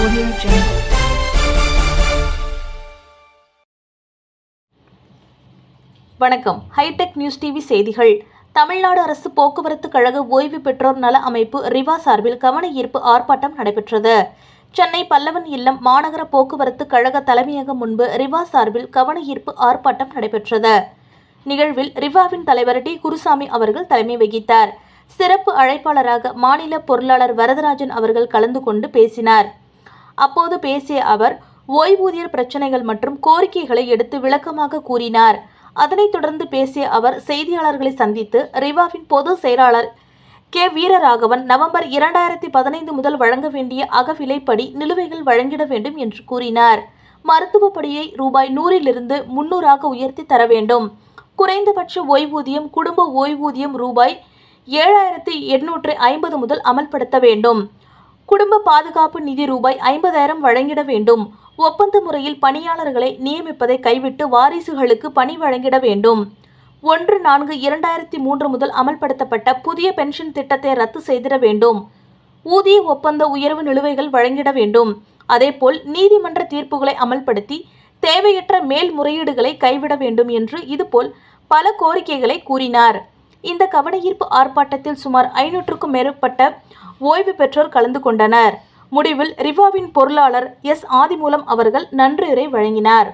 Audio Jungle. வணக்கம் hi tech news TV செய்திகள். தமிழ்நாடு அரசு போக்குவரத்து கழக ஓய்வு பெற்றோர் நல அமைப்பு ரிவா சார்பில் கவன ஈர்ப்பு ஆர்ப்பாட்டம் நடைபெற்றது. சென்னை பல்லவன் இல்லம் மாநகர போக்குவரத்து கழக தலைமையகம் முன்பு ரிவா சார்பில் கவன ஈர்ப்பு ஆர்ப்பாட்டம் நடைபெற்றது. நிகழ்வில் ரிவாவின் தலைவர் டி. குருசாமி அவர்கள் தலைமை வகித்தார். சிறப்பு அழைப்பாளராக மாநில பொருளாளர் வரதராஜன் அவர்கள் கலந்து கொண்டு பேசினார். அப்போது பேசிய அவர் ஓய்வூதியர் பிரச்சனைகள் மற்றும் கோரிக்கைகளை எடுத்து விளக்கமாக கூறினார். அதனைத் தொடர்ந்து பேசிய அவர் செய்தியாளர்களை சந்தித்து ரிவாவின் பொது செயலாளர் கே. வீரராகவன் நவம்பர் இரண்டாயிரத்தி பதினைந்து முதல் வழங்க வேண்டிய அகவிலைப்படி நிலுவைகள் வழங்கிட வேண்டும் என்று கூறினார். மருத்துவ படியை ரூபாய் நூறிலிருந்து முன்னூறாக உயர்த்தி தர வேண்டும். குறைந்தபட்ச ஓய்வூதியம் குடும்ப ஓய்வூதியம் ரூபாய் ஏழாயிரத்தி எண்ணூற்று ஐம்பது முதல் அமல்படுத்த வேண்டும். குடும்ப பாதுகாப்பு நிதி ரூபாய் ஐம்பதாயிரம் வழங்கிட வேண்டும். ஒப்பந்த முறையில் பணியாளர்களை நியமிப்பதை கைவிட்டு வாரிசுகளுக்கு பணி வழங்கிட வேண்டும். ஒன்று நான்கு இரண்டாயிரத்தி மூன்று முதல் அமல்படுத்தப்பட்ட புதிய பென்ஷன் திட்டத்தை ரத்து செய்திட வேண்டும். ஊதிய ஒப்பந்த உயர்வு நிலுவைகள் வழங்கிட வேண்டும். அதேபோல் நீதிமன்ற தீர்ப்புகளை அமல்படுத்தி தேவையற்ற மேல்முறையீடுகளை கைவிட வேண்டும் என்று இதுபோல் பல கோரிக்கைகளை கூறினார். இந்த கவனஈர்ப்பு ஆர்ப்பாட்டத்தில் சுமார் ஐநூற்றுக்கும் மேற்பட்ட ஓய்வு பெற்றோர் கலந்து கொண்டனர். முடிவில் ரிவாவின் பொருளாளர் எஸ். ஆதிமூலம் அவர்கள் நன்றியுரை வழங்கினார்.